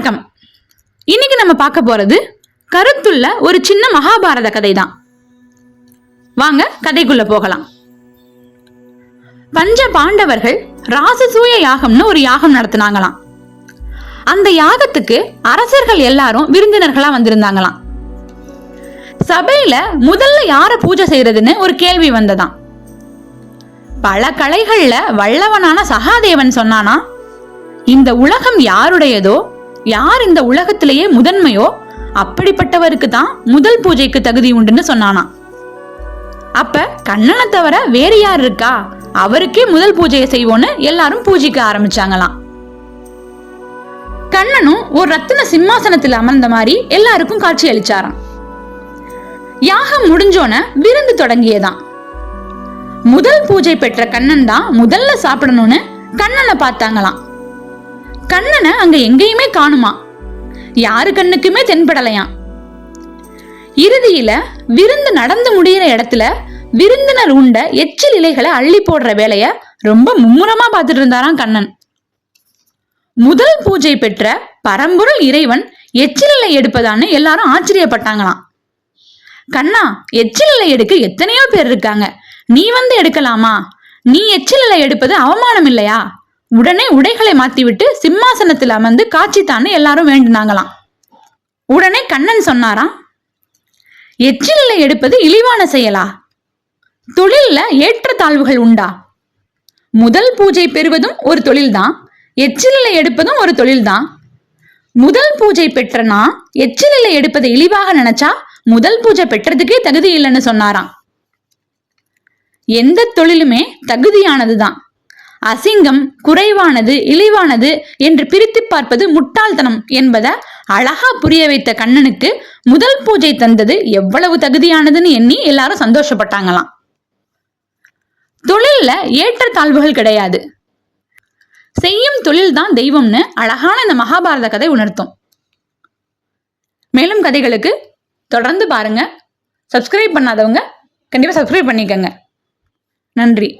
வணக்கம். இன்னைக்கு நம்ம பார்க்க போறது கருத்துள்ள ஒரு சின்ன மகாபாரத கதை தான் வாங்க கதைக்குள்ள போகலாம். பஞ்ச பாண்டவர்கள் ராசசூய யாகம்னு ஒரு யாகம் நடத்தினாங்களாம். அந்த யாகத்துக்கு அரசர்கள் எல்லாரும் விருந்தினர்களா வந்திருந்தாங்களாம். சபையில முதல்ல யார பூஜை செய்யறதுன்னு ஒரு கேள்வி வந்ததாம். பல கலைகள்ல வல்லவனான சகாதேவன் சொன்னானா இந்த உலகம் யாருடையதோ யார் இந்த உலகத்திலேயே முதன்மையோ அப்படிப்பட்டவருக்கு தான் முதல் பூஜைக்கு தகுதி உண்டுன்னு சொன்னானா அப்ப கண்ணனை தவிர வேறு யார் இருக்கா? அவருக்கே முதல் பூஜையை செய்வோன்னு எல்லாரும் பூஜிக்க ஆரம்பிச்சாங்களாம். கண்ணனும் ஒரு ரத்தின சிம்மாசனத்தில் அமர்ந்த மாதிரி எல்லாருக்கும் காட்சி அளிச்சாராம். யாகம் முடிஞ்சோன விருந்து தொடங்கியதான் முதல் பூஜை பெற்ற கண்ணன் தான் முதல்ல சாப்பிடணும்னு கண்ணனை பார்த்தாங்களாம். கண்ணனை அங்க எங்கேயுமே காணுமா? யாரு கண்ணுக்குமே தென்படலையாம் இறுதியில விருந்து நடந்து முடியிற இடத்துல விருந்தினர் உண்ட எச்சில் இலைகளை அள்ளி போடுற வேலைய ரொம்ப மும்முரமா பார்த்துட்டு இருந்தாராம் கண்ணன். முதல் பூஜை பெற்ற பரம்பொருள் இறைவன் எச்சில் இலை எடுப்பதான்னு எல்லாரும் ஆச்சரியப்பட்டாங்களாம். கண்ணா எச்சில் இலை எடுக்க எத்தனையோ பேர் இருக்காங்க. நீ வந்து எடுக்கலாமா? நீ எச்சில் இலை எடுப்பது அவமானம் இல்லையா? உடனே உடைகளை மாத்திவிட்டு சிம்மாசனத்தில் அமர்ந்து காட்சித்தான்னு எல்லாரும் வேண்டினாங்களாம். உடனே கண்ணன் சொன்னாராம் எச்சில் எடுப்பது இழிவான செயலா? தொழில்ல ஏற்றத்தாழ்வுகள் உண்டா? முதல் பூஜை பெறுவதும் ஒரு தொழில்தான் எச்சில் எடுப்பதும் ஒரு தொழில்தான். முதல் பூஜை பெற்றனா எச்சிலை எச்சில் எடுப்பதை இழிவாக நினைச்சா முதல் பூஜை பெற்றதுக்கே தகுதி இல்லைன்னு சொன்னாராம். எந்த தொழிலுமே தகுதியானதுதான். அசிங்கம் குறைவானது இழிவானது என்று பிரித்து பார்ப்பது முட்டாள்தனம் என்பதை அழகா புரிய வைத்த கண்ணனுக்கு முதல் பூஜை தந்தது எவ்வளவு தகுதியானதுன்னு எண்ணி எல்லாரும் சந்தோஷப்பட்டாங்களாம். தொழில்ல ஏற்றத்தாழ்வுகள் கிடையாது. செய்யும் தொழில் தான் தெய்வம்னு அழகான இந்த மகாபாரத கதை உணர்த்தும். மேலும் கதைகளுக்கு தொடர்ந்து பாருங்க. சப்ஸ்கிரைப் பண்ணாதவங்க கண்டிப்பா சப்ஸ்கிரைப் பண்ணிக்கங்க. நன்றி.